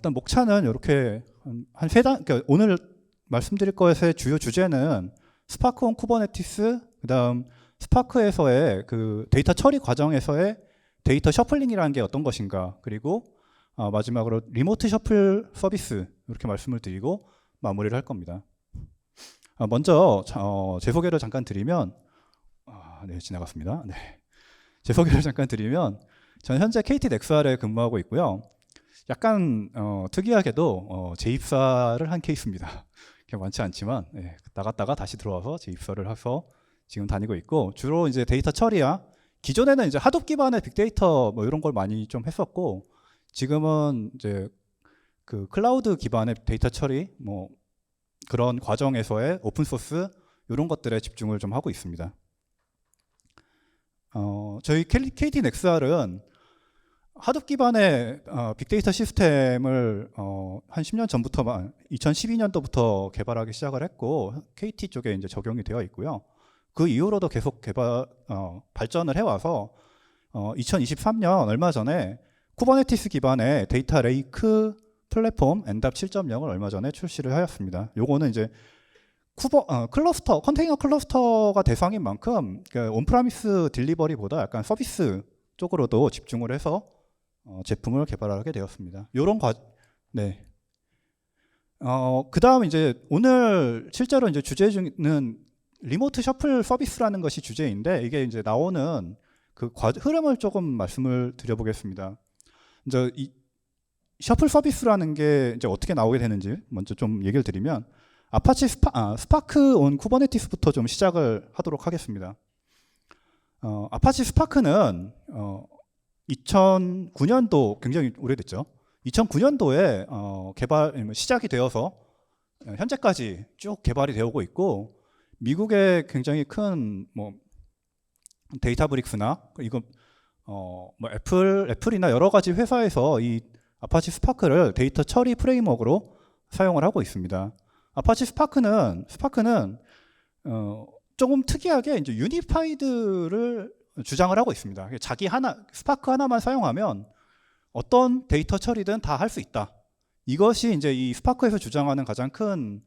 일단 목차는 이렇게 한세 단, 그러니까 오늘 말씀드릴 것의 주요 주제는 스파크 온 쿠버네티스, 그 다음 스파크에서의 그 데이터 처리 과정에서의 데이터 셔플링이라는 게 어떤 것인가, 그리고 어, 마지막으로 리모트 셔플 서비스 이렇게 말씀을 드리고 마무리를 할 겁니다. 어, 먼저 자, 어, 제 소개를 잠깐 드리면, 아, 네 지나갔습니다. 네, 제 소개를 잠깐 드리면, 저는 현재 KT 넥스알에 근무하고 있고요. 약간 어, 특이하게도 어, 재입사를 한 케이스입니다. 많지 않지만 예, 나갔다가 다시 들어와서 재입사를 해서 지금 다니고 있고 주로 이제 데이터 처리야 기존에는 이제 하둡 기반의 빅데이터 뭐 이런 걸 많이 좀 했었고 지금은 이제 그 클라우드 기반의 데이터 처리 뭐 그런 과정에서의 오픈 소스 이런 것들에 집중을 좀 하고 있습니다. 어, 저희 KT 넥스알은 하둡 기반의 어, 빅데이터 시스템을 어, 한 10년 전부터 2012년도부터 개발하기 시작을 했고 KT 쪽에 이제 적용이 되어 있고요. 그 이후로도 계속 개발 어, 발전을 해와서 2023년 얼마 전에 쿠버네티스 기반의 데이터 레이크 플랫폼 엔답 7.0을 얼마 전에 출시를 하였습니다. 요거는 이제 쿠버 어, 클러스터 컨테이너 클러스터가 대상인 만큼 그 온프라미스 딜리버리보다 약간 서비스 쪽으로도 집중을 해서 어, 제품을 개발하게 되었습니다. 요런 과, 네. 어, 그 다음 이제 오늘 실제로 이제 주제 중은 리모트 셔플 서비스라는 것이 주제인데 이게 이제 나오는 그 과, 흐름을 조금 말씀을 드려보겠습니다. 이제 이 셔플 서비스라는 게 이제 어떻게 나오게 되는지 먼저 좀 얘기를 드리면 아파치 스파, 아, 스파크 온 쿠버네티스부터 좀 시작을 하도록 하겠습니다. 어, 아파치 스파크는 어, 2009년도 굉장히 오래됐죠. 2009년도에 어, 개발 시작이 되어서 현재까지 쭉 개발이 되어오고 있고 미국의 굉장히 큰 뭐 데이터브릭스나 이거 어, 뭐 애플 애플이나 여러 가지 회사에서 이 아파치 스파크를 데이터 처리 프레임워크로 사용을 하고 있습니다. 아파치 스파크는 스파크는 어, 조금 특이하게 이제 유니파이드를 주장을 하고 있습니다. 자기 하나 스파크 하나만 사용하면 어떤 데이터 처리든 다 할 수 있다. 이것이 이제 이 스파크에서 주장하는 가장 큰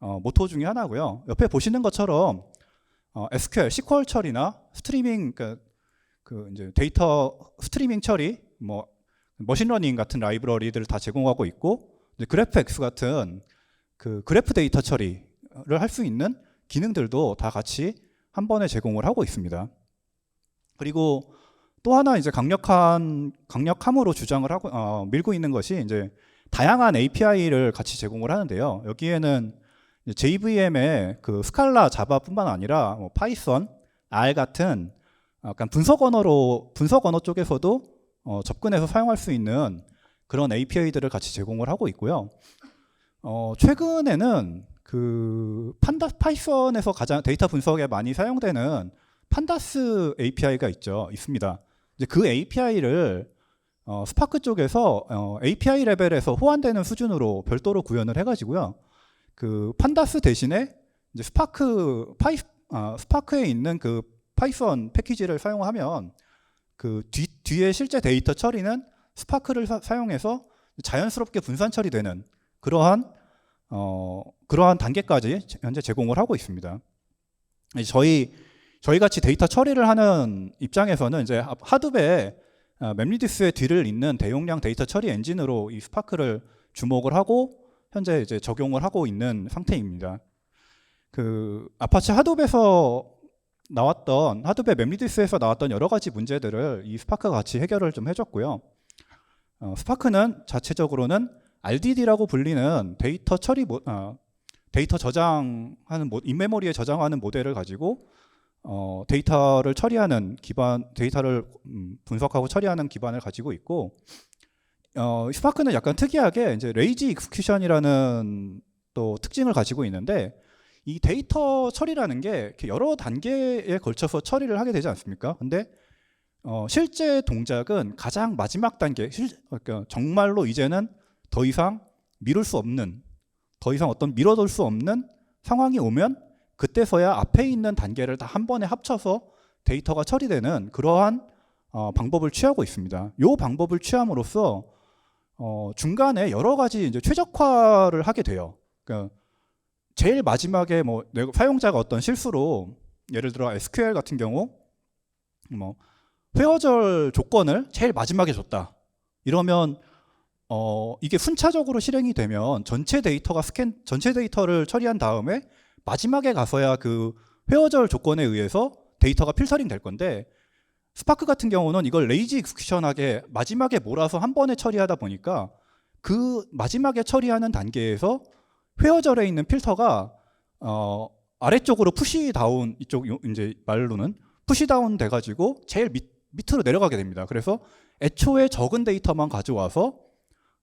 어, 모토 중의 하나고요. 옆에 보시는 것처럼 어, SQL, SQL 처리나 스트리밍 그, 그 이제 데이터 스트리밍 처리, 뭐 머신러닝 같은 라이브러리들을 다 제공하고 있고 그래프엑스 같은 그 그래프 데이터 처리를 할 수 있는 기능들도 다 같이 한 번에 제공을 하고 있습니다. 그리고 또 하나 이제 강력한 강력함으로 주장을 하고 어, 밀고 있는 것이 이제 다양한 API를 같이 제공을 하는데요. 여기에는 JVM의 그 스칼라 자바뿐만 아니라 뭐 파이썬, R 같은 약간 분석 언어로 분석 언어 쪽에서도 어, 접근해서 사용할 수 있는 그런 API들을 같이 제공을 하고 있고요. 어, 최근에는 그 판다 파이썬에서 가장 데이터 분석에 많이 사용되는 판다스 API가 있죠. 있습니다. 이제 그 API를 어, 스파크 쪽에서 어, API 레벨에서 호환되는 수준으로 별도로 구현을 해가지고요. 그 판다스 대신에 이제 스파크 파이 아, 스파크에 있는 그 파이썬 패키지를 사용하면 그 뒤, 뒤에 실제 데이터 처리는 스파크를 사, 사용해서 자연스럽게 분산 처리되는 그러한 어, 그러한 단계까지 현재 제공을 하고 있습니다. 저희 저희 같이 데이터 처리를 하는 입장에서는 이제 하드베 어, 맵리디스의 뒤를 잇는 대용량 데이터 처리 엔진으로 이 스파크를 주목을 하고 현재 이제 적용을 하고 있는 상태입니다. 그 아파치 하드베에서 나왔던 하드베 맵리디스에서 나왔던 여러 가지 문제들을 이 스파크가 같이 해결을 좀 해줬고요. 어, 스파크는 자체적으로는 RDD라고 불리는 데이터 처리 모, 어, 데이터 저장하는 인메모리에 저장하는 모델을 가지고 어, 데이터를 처리하는 기반, 데이터를 음, 분석하고 처리하는 기반을 가지고 있고, 어, 스파크는 약간 특이하게 이제 레이지 익스큐션이라는 또 특징을 가지고 있는데, 이 데이터 처리라는 게 여러 단계에 걸쳐서 처리를 하게 되지 않습니까? 근데 어, 실제 동작은 가장 마지막 단계, 실, 그러니까 정말로 이제는 더 이상 미룰 수 없는, 더 이상 어떤 미뤄둘 수 없는 상황이 오면 그때서야 앞에 있는 단계를 다 한 번에 합쳐서 데이터가 처리되는 그러한 어, 방법을 취하고 있습니다. 이 방법을 취함으로써 어, 중간에 여러 가지 이제 최적화를 하게 돼요. 그러니까 제일 마지막에 뭐 내- 사용자가 어떤 실수로 예를 들어 SQL 같은 경우 뭐 회어절 조건을 제일 마지막에 줬다. 이러면 어, 이게 순차적으로 실행이 되면 전체 데이터가 스캔 전체 데이터를 처리한 다음에 마지막에 가서야 그 회어절 조건에 의해서 데이터가 필터링 될 건데 스파크 같은 경우는 이걸 레이지 익스큐션하게 마지막에 몰아서 한 번에 처리하다 보니까 그 마지막에 처리하는 단계에서 회어절에 있는 필터가 어, 아래쪽으로 푸시 다운 이쪽 요- 이제 말로는 푸시 다운 돼가지고 제일 밑, 밑으로 내려가게 됩니다. 그래서 애초에 적은 데이터만 가져와서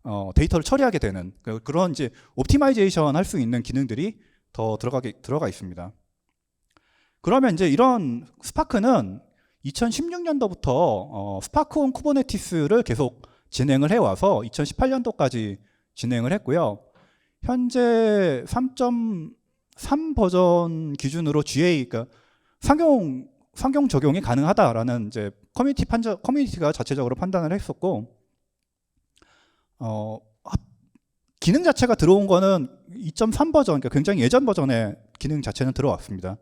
어, 데이터를 처리하게 되는 그- 그런 이제 옵티마이제이션 할 수 있는 기능들이 더 들어가게 들어가 있습니다. 그러면 이제 이런 스파크는 2016년도부터 어, 스파크 온 쿠버네티스를 계속 진행을 해와서 2018년도까지 진행을 했고요. 현재 3.3 버전 기준으로 GA 그러니까 상용 상용 적용이 가능하다라는 이제 커뮤니티 판정 커뮤니티가 자체적으로 판단을 했었고 어 합- 기능 자체가 들어온 거는 2.3 버전 그러니까 굉장히 예전 버전의 기능 자체는 들어왔습니다.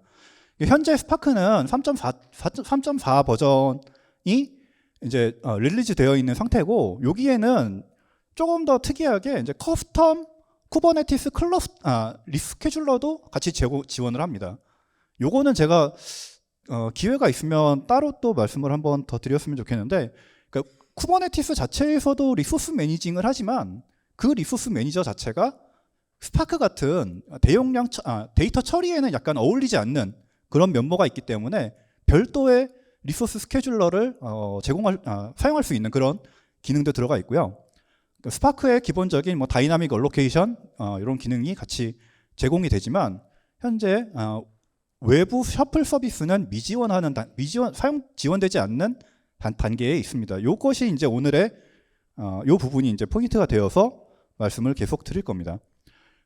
현재 스파크는 3.4 3.4 버전이 이제 어, 릴리즈 되어 있는 상태고 여기에는 조금 더 특이하게 이제 커스텀 쿠버네티스 클러스 아 리스케줄러도 같이 제고, 지원을 합니다. 요거는 제가 어, 기회가 있으면 따로 또 말씀을 한번 더 드렸으면 좋겠는데 그러니까 쿠버네티스 자체에서도 리소스 매니징을 하지만 그 리소스 매니저 자체가 스파크 같은 대용량 처- 아, 데이터 처리에는 약간 어울리지 않는 그런 면모가 있기 때문에 별도의 리소스 스케줄러를 어, 제공할 아, 사용할 수 있는 그런 기능도 들어가 있고요. 그 스파크의 기본적인 뭐 다이나믹 얼로케이션 어, 이런 기능이 같이 제공이 되지만 현재 어, 외부 셔플 서비스는 미지원하는 단- 미지원 사용 지원되지 않는 단, 단계에 있습니다. 이것이 이제 오늘의 어, 요 부분이 이제 포인트가 되어서 말씀을 계속 드릴 겁니다.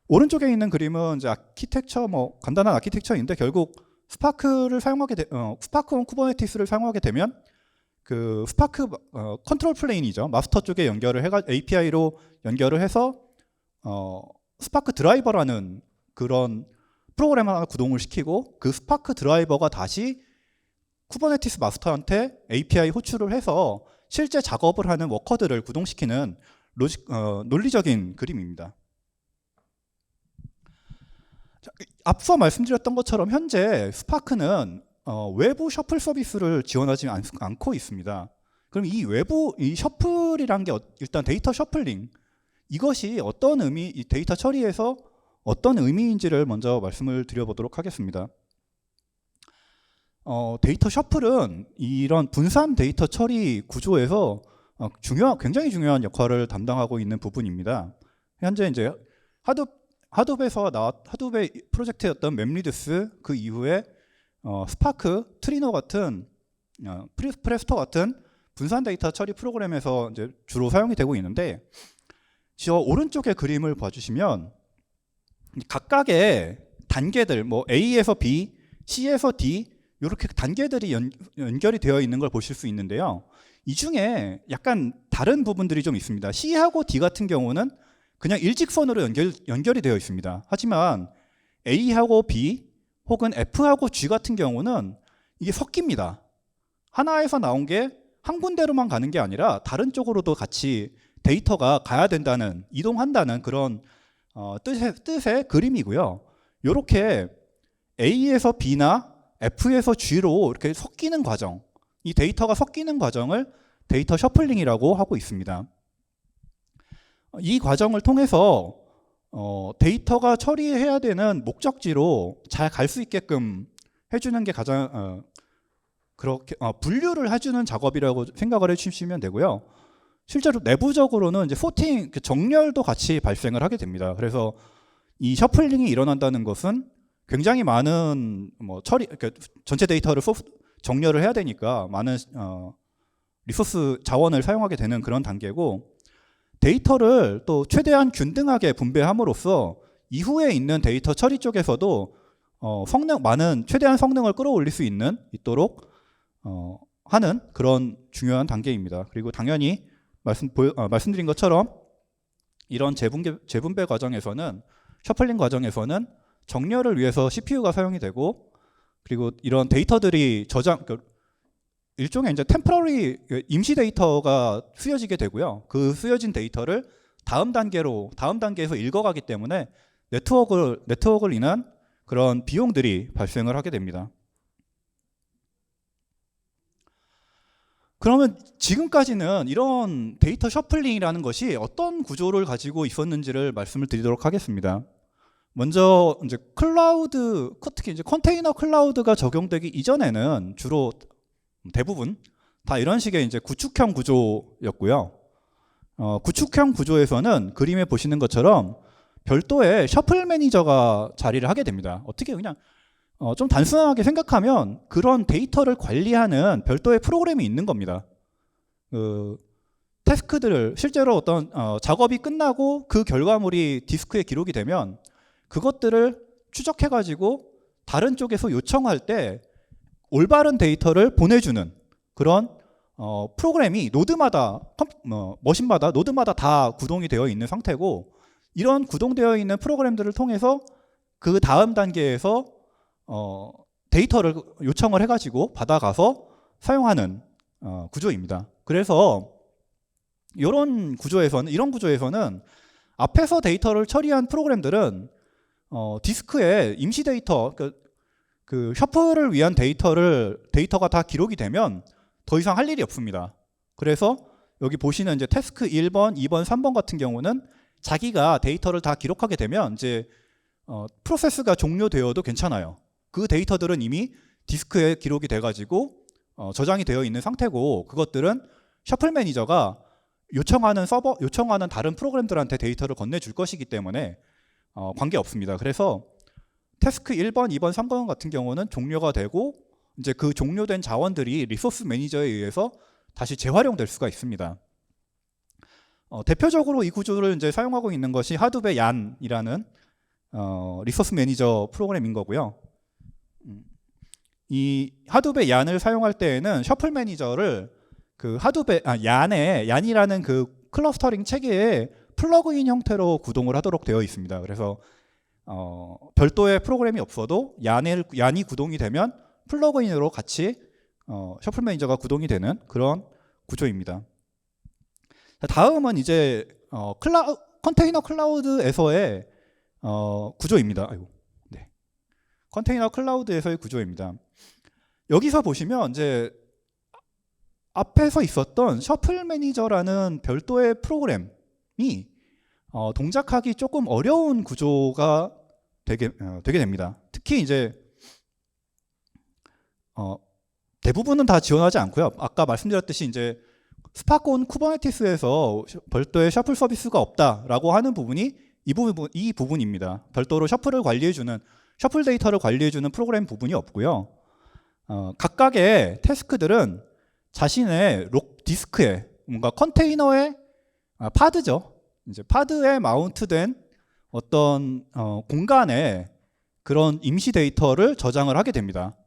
오른쪽에 있는 그림은 이제 아키텍처 뭐 간단한 아키텍처인데 결국 스파크를 사용하게 되, 어, 스파크 온 쿠버네티스를 사용하게 되면 그 스파크 어, 컨트롤 플레인이죠 마스터 쪽에 연결을 해가 API로 연결을 해서 어, 스파크 드라이버라는 그런 프로그램 하나 구동을 시키고 그 스파크 드라이버가 다시 쿠버네티스 마스터한테 API 호출을 해서 실제 작업을 하는 워커들을 구동시키는 로직, 어, 논리적인 그림입니다. 자, 앞서 말씀드렸던 것처럼 현재 스파크는 어, 외부 셔플 서비스를 지원하지 않, 않고 있습니다. 그럼 이 외부 이 셔플이란 게 어- 일단 데이터 셔플링 이것이 어떤 의미 이 데이터 처리에서 어떤 의미인지를 먼저 말씀을 드려보도록 하겠습니다. 어, 데이터 셔플은 이런 분산 데이터 처리 구조에서 어, 중요한 굉장히 중요한 역할을 담당하고 있는 부분입니다. 현재 이제 하드 하둡에서 나왔 하둡의 프로젝트였던 맵리드스 그 이후에 어, 스파크, 트리너 같은 어, 프레스토 같은 분산 데이터 처리 프로그램에서 이제 주로 사용이 되고 있는데 저 오른쪽의 그림을 봐주시면 각각의 단계들 뭐 A에서 B, C에서 D 이렇게 단계들이 연, 연결이 되어 있는 걸 보실 수 있는데요. 이 중에 약간 다른 부분들이 좀 있습니다. C하고 D 같은 경우는 그냥 일직선으로 연결, 연결이 되어 있습니다. 하지만 A하고 B 혹은 F하고 G 같은 경우는 이게 섞입니다. 하나에서 나온 게 한 군데로만 가는 게 아니라 다른 쪽으로도 같이 데이터가 가야 된다는 이동한다는 그런 어, 뜻의, 뜻의 그림이고요. 이렇게 A에서 B나 F에서 G로 이렇게 섞이는 과정, 이 데이터가 섞이는 과정을 데이터 셔플링이라고 하고 있습니다. 이 과정을 통해서 어, 데이터가 처리해야 되는 목적지로 잘 갈 수 있게끔 해주는 게 가장 어, 그렇게 어, 분류를 해주는 작업이라고 생각을 해주시면 되고요. 실제로 내부적으로는 이제 소팅 그 정렬도 같이 발생을 하게 됩니다. 그래서 이 셔플링이 일어난다는 것은 굉장히 많은 뭐 처리 그러니까 전체 데이터를 소프, 정렬을 해야 되니까 많은 어, 리소스 자원을 사용하게 되는 그런 단계고 데이터를 또 최대한 균등하게 분배함으로써 이후에 있는 데이터 처리 쪽에서도 어, 성능 많은 최대한 성능을 끌어올릴 수 있는 있도록 어, 하는 그런 중요한 단계입니다. 그리고 당연히 말씀 보여, 어, 말씀드린 것처럼 이런 재분배, 재분배 과정에서는 셔플링 과정에서는 정렬을 위해서 CPU가 사용이 되고 그리고 이런 데이터들이 저장 그 일종의 이제 템포러리 임시 데이터가 쓰여지게 되고요. 그 쓰여진 데이터를 다음 단계로 다음 단계에서 읽어가기 때문에 네트워크를 네트워크를 인한 그런 비용들이 발생을 하게 됩니다. 그러면 지금까지는 이런 데이터 셔플링이라는 것이 어떤 구조를 가지고 있었는지를 말씀을 드리도록 하겠습니다. 먼저 이제 클라우드 특히 이제 컨테이너 클라우드가 적용되기 이전에는 주로 대부분 다 이런 식의 이제 구축형 구조였고요. 어, 구축형 구조에서는 그림에 보시는 것처럼 별도의 셔플 매니저가 자리를 하게 됩니다. 어떻게 그냥 어, 좀 단순하게 생각하면 그런 데이터를 관리하는 별도의 프로그램이 있는 겁니다. 그 태스크들을 실제로 어떤 어, 작업이 끝나고 그 결과물이 디스크에 기록이 되면 그것들을 추적해 가지고 다른 쪽에서 요청할 때 올바른 데이터를 보내주는 그런 어, 프로그램이 노드마다 컴, 어, 머신마다 노드마다 다 구동이 되어 있는 상태고 이런 구동되어 있는 프로그램들을 통해서 그 다음 단계에서 어, 데이터를 요청을 해가지고 받아가서 사용하는 어, 구조입니다. 그래서 이런 구조에서는 이런 구조에서는 앞에서 데이터를 처리한 프로그램들은 어, 디스크에 임시 데이터 그, 그 셔플을 위한 데이터를 데이터가 다 기록이 되면 더 이상 할 일이 없습니다. 그래서 여기 보시는 이제 태스크 1번, 2번, 3번 같은 경우는 자기가 데이터를 다 기록하게 되면 이제 어, 프로세스가 종료되어도 괜찮아요. 그 데이터들은 이미 디스크에 기록이 돼가지고 어, 저장이 되어 있는 상태고 그것들은 셔플 매니저가 요청하는 서버, 요청하는 다른 프로그램들한테 데이터를 건네줄 것이기 때문에 어, 관계 없습니다. 그래서 태스크 1번, 2번, 3번 같은 경우는 종료가 되고 이제 그 종료된 자원들이 리소스 매니저에 의해서 다시 재활용될 수가 있습니다. 어, 대표적으로 이 구조를 이제 사용하고 있는 것이 하드베 얀이라는 어, 리소스 매니저 프로그램인 거고요. 음, 이 하드베 얀을 사용할 때에는 셔플 매니저를 그 하드베 아, 얀에 얀이라는 그 클러스터링 체계에 플러그인 형태로 구동을 하도록 되어 있습니다. 그래서 어, 별도의 프로그램이 없어도 얀을, 얀이 구동이 되면 플러그인으로 같이 어, 셔플 매니저가 구동이 되는 그런 구조입니다. 자, 다음은 이제 어, 클라 컨테이너 클라우드에서의 어, 구조입니다. 아이고, 네. 컨테이너 클라우드에서의 구조입니다. 여기서 보시면 이제 앞에서 있었던 셔플 매니저라는 별도의 프로그램이 어, 동작하기 조금 어려운 구조가 되게 어, 되게 됩니다. 특히 이제 어, 대부분은 다 지원하지 않고요. 아까 말씀드렸듯이 이제 스파콘 쿠버네티스에서 별도의 셔플 서비스가 없다라고 하는 부분이 이 부분 이 부분입니다. 별도로 셔플을 관리해주는 셔플 데이터를 관리해주는 프로그램 부분이 없고요. 어, 각각의 태스크들은 자신의 록 디스크에 뭔가 컨테이너에 아, 파드죠. 이제 파드에 마운트된 어떤 어, 공간에 그런 임시 데이터를 저장을 하게 됩니다.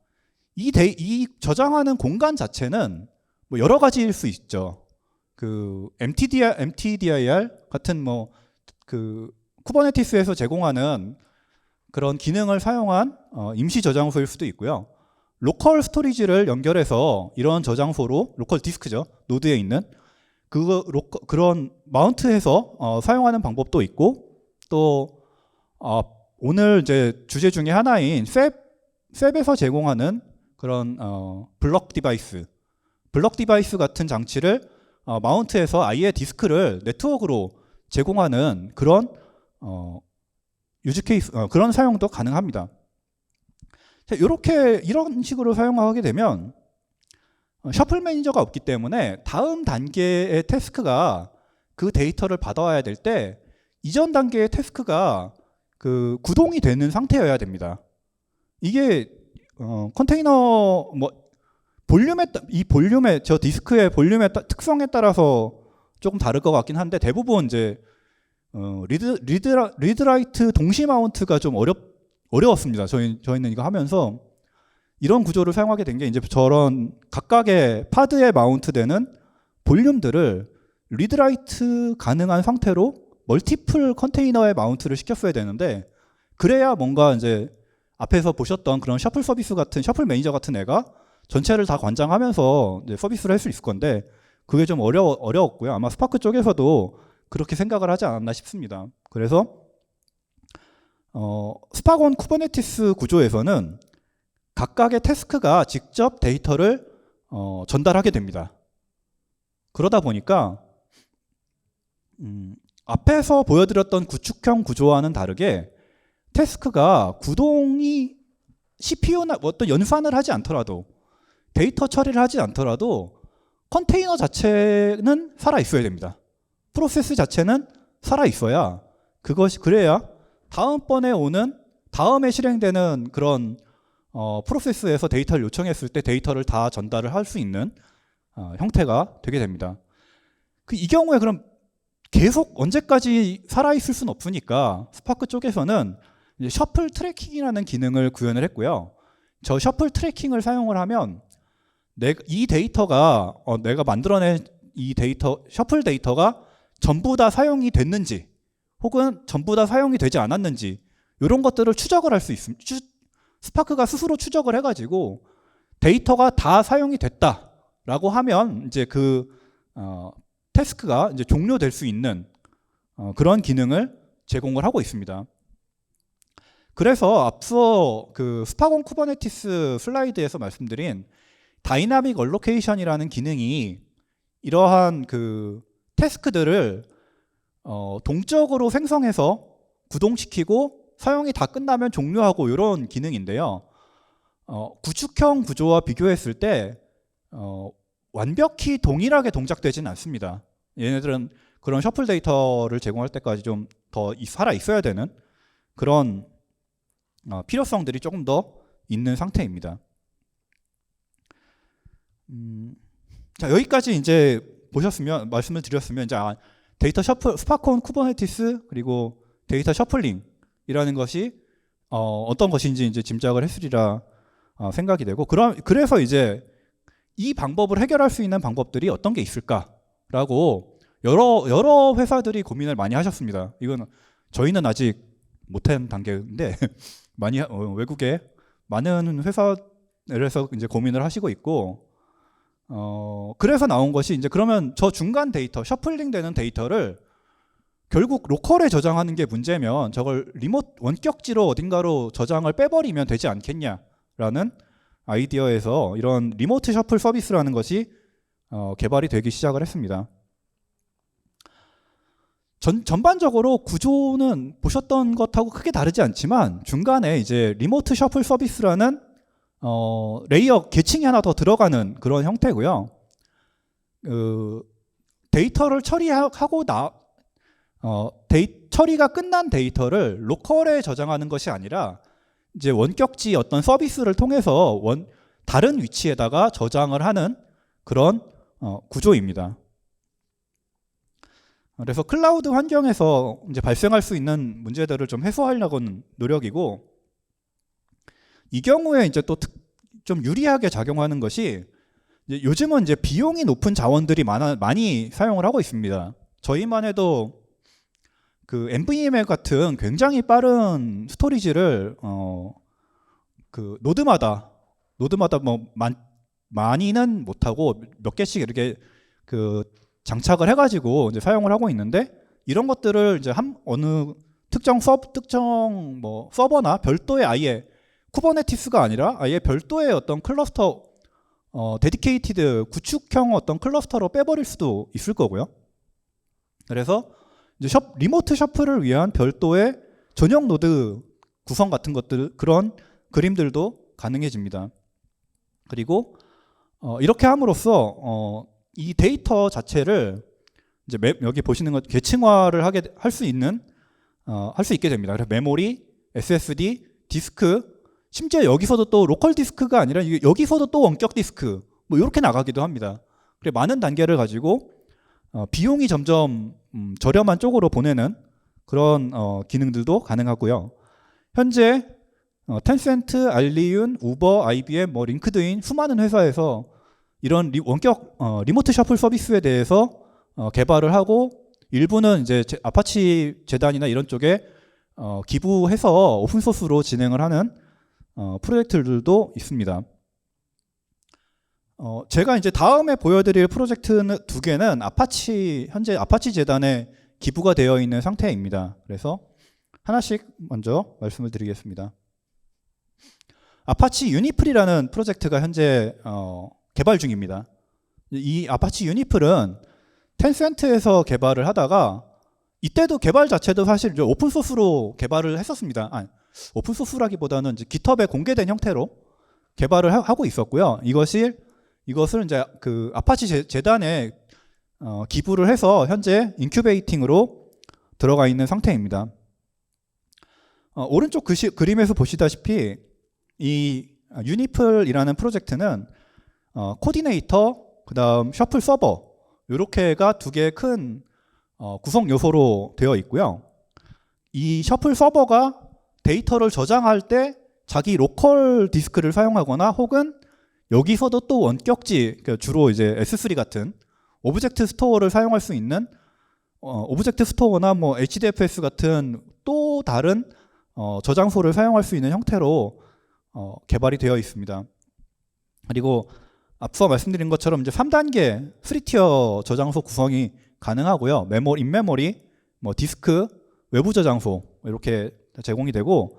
이, 데이, 이 저장하는 공간 자체는 뭐 여러 가지일 수 있죠. 그 MTDR, MTDIR 같은 뭐 그 쿠버네티스에서 제공하는 그런 기능을 사용한 어, 임시 저장소일 수도 있고요. 로컬 스토리지를 연결해서 이런 저장소로 로컬 디스크죠 노드에 있는 그거 로커, 그런 마운트해서 어, 사용하는 방법도 있고 또 어, 오늘 이제 주제 중에 하나인 셉 셉에서 제공하는 그런 어, 블럭 디바이스 블럭 디바이스 같은 장치를 어, 마운트해서 아예 디스크를 네트워크로 제공하는 그런 어, 유즈 케이스 어, 그런 사용도 가능합니다. 이렇게 이런 식으로 사용하게 되면 어, 셔플 매니저가 없기 때문에 다음 단계의 태스크가 그 데이터를 받아와야 될 때 이전 단계의 태스크가 그 구동이 되는 상태여야 됩니다. 이게 어, 컨테이너 뭐 볼륨에 따- 이 볼륨의 저 디스크의 볼륨의 따- 특성에 따라서 조금 다를 것 같긴 한데 대부분 이제 어, 리드 리드 리드라이트 동시 마운트가 좀 어렵 어려웠습니다. 저희 저희는 이거 하면서 이런 구조를 사용하게 된 게 이제 저런 각각의 파드에 마운트되는 볼륨들을 리드라이트 가능한 상태로 멀티플 컨테이너에 마운트를 시켰어야 되는데 그래야 뭔가 이제 앞에서 보셨던 그런 셔플 서비스 같은 셔플 매니저 같은 애가 전체를 다 관장하면서 서비스를 할 수 있을 건데 그게 좀 어려 어려웠고요. 아마 스파크 쪽에서도 그렇게 생각을 하지 않았나 싶습니다. 그래서 어, 스파곤 쿠버네티스 구조에서는 각각의 태스크가 직접 데이터를 어, 전달하게 됩니다. 그러다 보니까 음, 앞에서 보여드렸던 구축형 구조와는 다르게 태스크가 구동이 CPU나 어떤 연산을 하지 않더라도 데이터 처리를 하지 않더라도 컨테이너 자체는 살아 있어야 됩니다. 프로세스 자체는 살아 있어야 그것이 그래야 다음번에 오는 다음에 실행되는 그런 어, 프로세스에서 데이터를 요청했을 때 데이터를 다 전달을 할 수 있는 어, 형태가 되게 됩니다. 그 이 경우에 그럼 계속 언제까지 살아 있을 수는 없으니까 스파크 쪽에서는 셔플 트래킹이라는 기능을 구현을 했고요. 저 셔플 트래킹을 사용을 하면 내, 이 데이터가 어, 내가 만들어낸 이 데이터 셔플 데이터가 전부 다 사용이 됐는지 혹은 전부 다 사용이 되지 않았는지 이런 것들을 추적을 할 수 있습니다. 스파크가 스스로 추적을 해가지고 데이터가 다 사용이 됐다라고 하면 이제 그 어, 태스크가 이제 종료될 수 있는 어, 그런 기능을 제공을 하고 있습니다. 그래서 앞서 그 스파곤 쿠버네티스 슬라이드에서 말씀드린 다이나믹 얼로케이션이라는 기능이 이러한 그 태스크들을 어, 동적으로 생성해서 구동시키고 사용이 다 끝나면 종료하고 이런 기능인데요. 어, 구축형 구조와 비교했을 때 어, 완벽히 동일하게 동작되지는 않습니다. 얘네들은 그런 셔플 데이터를 제공할 때까지 좀 더 살아 있어야 되는 그런 어, 필요성들이 조금 더 있는 상태입니다. 음, 자 여기까지 이제 보셨으면 말씀을 드렸으면 이제 아, 데이터 셔플 스파콘 쿠버네티스 그리고 데이터 셔플링 이라는 것이 어, 어떤 것인지 이제 짐작을 했으리라 어, 생각이 되고 그럼 그래서 이제 이 방법을 해결할 수 있는 방법들이 어떤 게 있을까라고 여러 여러 회사들이 고민을 많이 하셨습니다. 이건 저희는 아직 못한 단계인데 많이 어, 외국에 많은 회사에서 이제 고민을 하시고 있고 어 그래서 나온 것이 이제 그러면 저 중간 데이터 셔플링 되는 데이터를 결국 로컬에 저장하는 게 문제면 저걸 리모트 원격지로 어딘가로 저장을 빼버리면 되지 않겠냐라는 아이디어에서 이런 리모트 셔플 서비스라는 것이 어, 개발이 되기 시작을 했습니다. 전, 전반적으로 구조는 보셨던 것하고 크게 다르지 않지만 중간에 이제 리모트 셔플 서비스라는 어, 레이어 계층이 하나 더 들어가는 그런 형태고요. 그 데이터를 처리하고 나 어, 데이, 처리가 끝난 데이터를 로컬에 저장하는 것이 아니라 이제 원격지 어떤 서비스를 통해서 원 다른 위치에다가 저장을 하는 그런 어, 구조입니다. 그래서 클라우드 환경에서 이제 발생할 수 있는 문제들을 좀 해소하려고는 노력이고 이 경우에 이제 또 좀 유리하게 작용하는 것이 이제 요즘은 이제 비용이 높은 자원들이 많아, 많이 사용을 하고 있습니다. 저희만 해도 그 NVMe 같은 굉장히 빠른 스토리지를 어, 그 노드마다 노드마다 뭐 많, 많이는 못하고 몇 개씩 이렇게 그 장착을 해가지고 이제 사용을 하고 있는데 이런 것들을 이제 한 어느 특정 서브 특정 뭐 서버나 별도의 아예 쿠버네티스가 아니라 아예 별도의 어떤 클러스터 어 데디케이티드 구축형 어떤 클러스터로 빼버릴 수도 있을 거고요. 그래서 이제 셔, 리모트 셔플을 위한 별도의 전용 노드 구성 같은 것들 그런 그림들도 가능해집니다. 그리고 어, 이렇게 함으로써 어, 이 데이터 자체를 이제 매, 여기 보시는 것 계층화를 하게 할 수 있는 어, 할 수 있게 됩니다. 그래서 메모리, SSD, 디스크, 심지어 여기서도 또 로컬 디스크가 아니라 여기서도 또 원격 디스크 뭐 이렇게 나가기도 합니다. 그래 많은 단계를 가지고 어, 비용이 점점 음, 저렴한 쪽으로 보내는 그런 어, 기능들도 가능하고요. 현재 어, 텐센트, 알리윤, 우버, IBM, 뭐 링크드인 수많은 회사에서 이런 리, 원격 어, 리모트 셔플 서비스에 대해서 어, 개발을 하고 일부는 이제 제- 아파치 재단이나 이런 쪽에 어, 기부해서 오픈 소스로 진행을 하는 어, 프로젝트들도 있습니다. 어, 제가 이제 다음에 보여드릴 프로젝트는 두 개는 아파치 현재 아파치 재단에 기부가 되어 있는 상태입니다. 그래서 하나씩 먼저 말씀을 드리겠습니다. 아파치 유니플이라는 프로젝트가 현재 어, 개발 중입니다. 이 아파치 유니플은 텐센트에서 개발을 하다가 이때도 개발 자체도 사실 오픈 소스로 개발을 했었습니다. 아니, 오픈 소스라기보다는 이제 GitHub에 공개된 형태로 개발을 하- 하고 있었고요. 이것이 이것을 이제 그 아파치 재- 재단에 어, 기부를 해서 현재 인큐베이팅으로 들어가 있는 상태입니다. 어, 오른쪽 글씨, 그림에서 보시다시피 이 유니플이라는 프로젝트는 어, 코디네이터, 그 다음 셔플 서버 이렇게가 두 개의 큰 어, 구성 요소로 되어 있고요. 이 셔플 서버가 데이터를 저장할 때 자기 로컬 디스크를 사용하거나 혹은 여기서도 또 원격지 그러니까 주로 이제 S3 같은 오브젝트 스토어를 사용할 수 있는 어, 오브젝트 스토어나 뭐 HDFS 같은 또 다른 어, 저장소를 사용할 수 있는 형태로 어, 개발이 되어 있습니다. 그리고 앞서 말씀드린 것처럼 이제 3단계 3티어 저장소 구성이 가능하고요. 메모리, 인메모리, 뭐 디스크, 외부 저장소 이렇게 제공이 되고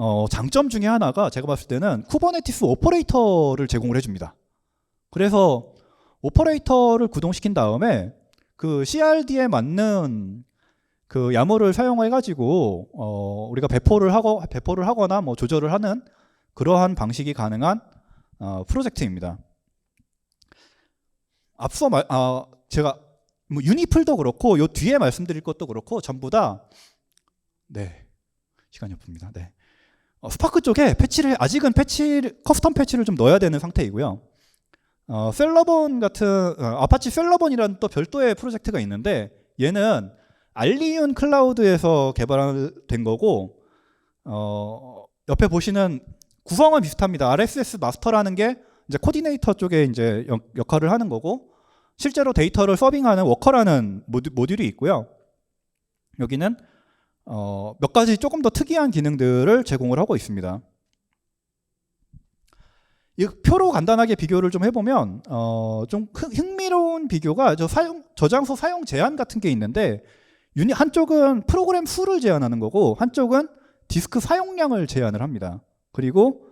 어, 장점 중에 하나가 제가 봤을 때는 쿠버네티스 오퍼레이터를 제공을 해줍니다. 그래서 오퍼레이터를 구동시킨 다음에 그 CRD에 맞는 그 야무를 사용해 가지고 어, 우리가 배포를 하고 배포를 하거나 뭐 조절을 하는 그러한 방식이 가능한 어, 프로젝트입니다. 앞서 말, 아, 제가 뭐 유니플도 그렇고 요 뒤에 말씀드릴 것도 그렇고 전부 다 네. 시간이 없습니다. 네. 어, 스파크 쪽에 패치를 아직은 패치 커스텀 패치를 좀 넣어야 되는 상태이고요. 어, 셀러본 같은 어, 아파치 셀러본이라는 또 별도의 프로젝트가 있는데 얘는 알리윤 클라우드에서 개발된 거고 어, 옆에 보시는 구성은 비슷합니다. RSS 마스터라는 게 이제 코디네이터 쪽에 이제 역, 역할을 하는 거고 실제로 데이터를 서빙하는 워커라는 모듈, 모듈이 있고요. 여기는 어, 몇 가지 조금 더 특이한 기능들을 제공을 하고 있습니다. 이 표로 간단하게 비교를 좀 해보면 어, 좀 흥- 흥미로운 비교가 저 사용 저장소 사용 제한 같은 게 있는데 유니 한쪽은 프로그램 수를 제한하는 거고 한쪽은 디스크 사용량을 제한을 합니다. 그리고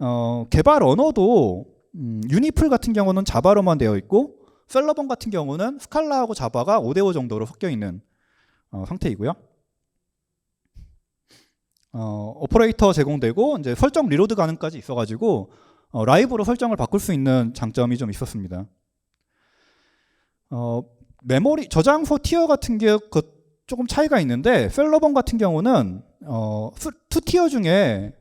어, 개발 언어도 음, 유니플 같은 경우는 자바로만 되어 있고 셀러본 같은 경우는 스칼라하고 자바가 5대5 정도로 섞여 있는 어, 상태이고요. 어, 오퍼레이터 제공되고 이제 설정 리로드 가능까지 있어가지고 어, 라이브로 설정을 바꿀 수 있는 장점이 좀 있었습니다. 어, 메모리 저장소 티어 같은 게 그 조금 차이가 있는데 셀러본 같은 경우는 어, 수- 투 티어 중에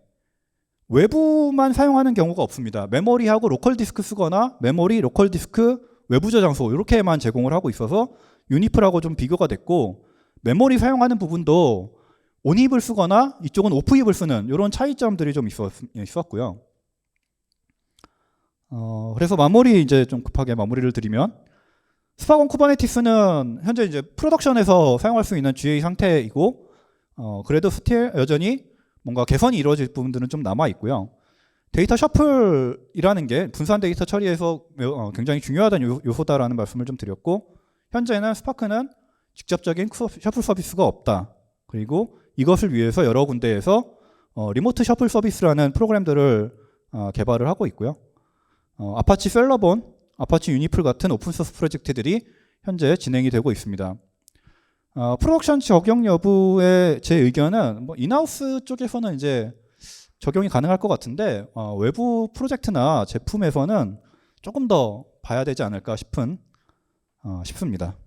외부만 사용하는 경우가 없습니다. 메모리하고 로컬 디스크 쓰거나 메모리, 로컬 디스크, 외부 저장소 이렇게만 제공을 하고 있어서 유니플하고 좀 비교가 됐고 메모리 사용하는 부분도 온입을 쓰거나 이쪽은 오프입을 쓰는 이런 차이점들이 좀 있었, 있었고요. 어, 그래서 마무리 이제 좀 급하게 마무리를 드리면 스파건 쿠버네티스는 현재 이제 프로덕션에서 사용할 수 있는 GA 상태이고 어, 그래도 스틸 여전히 뭔가 개선이 이루어질 부분들은 좀 남아 있고요. 데이터 셔플이라는 게 분산 데이터 처리에서 어, 굉장히 중요하다는 요- 요소다라는 말씀을 좀 드렸고 현재는 스파크는 직접적인 쿠- 셔플 서비스가 없다. 그리고 이것을 위해서 여러 군데에서 어, 리모트 셔플 서비스라는 프로그램들을 어, 개발을 하고 있고요. 어, 아파치 셀러본, 아파치 유니플 같은 오픈소스 프로젝트들이 현재 진행이 되고 있습니다. 어, 프로덕션 적용 여부의 제 의견은 뭐 인하우스 쪽에서는 이제 적용이 가능할 것 같은데 어, 외부 프로젝트나 제품에서는 조금 더 봐야 되지 않을까 싶은 어, 싶습니다.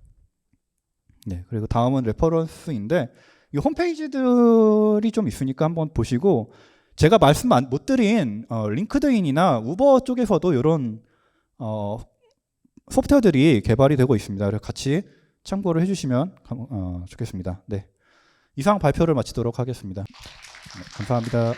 네, 그리고 다음은 레퍼런스인데 이 홈페이지들이 좀 있으니까 한번 보시고 제가 말씀 안- 못 드린 어, 링크드인이나 우버 쪽에서도 이런 어, 소프트웨어들이 개발이 되고 있습니다. 같이 참고를 해주시면 감- 어, 좋겠습니다. 네, 이상 발표를 마치도록 하겠습니다. 네, 감사합니다.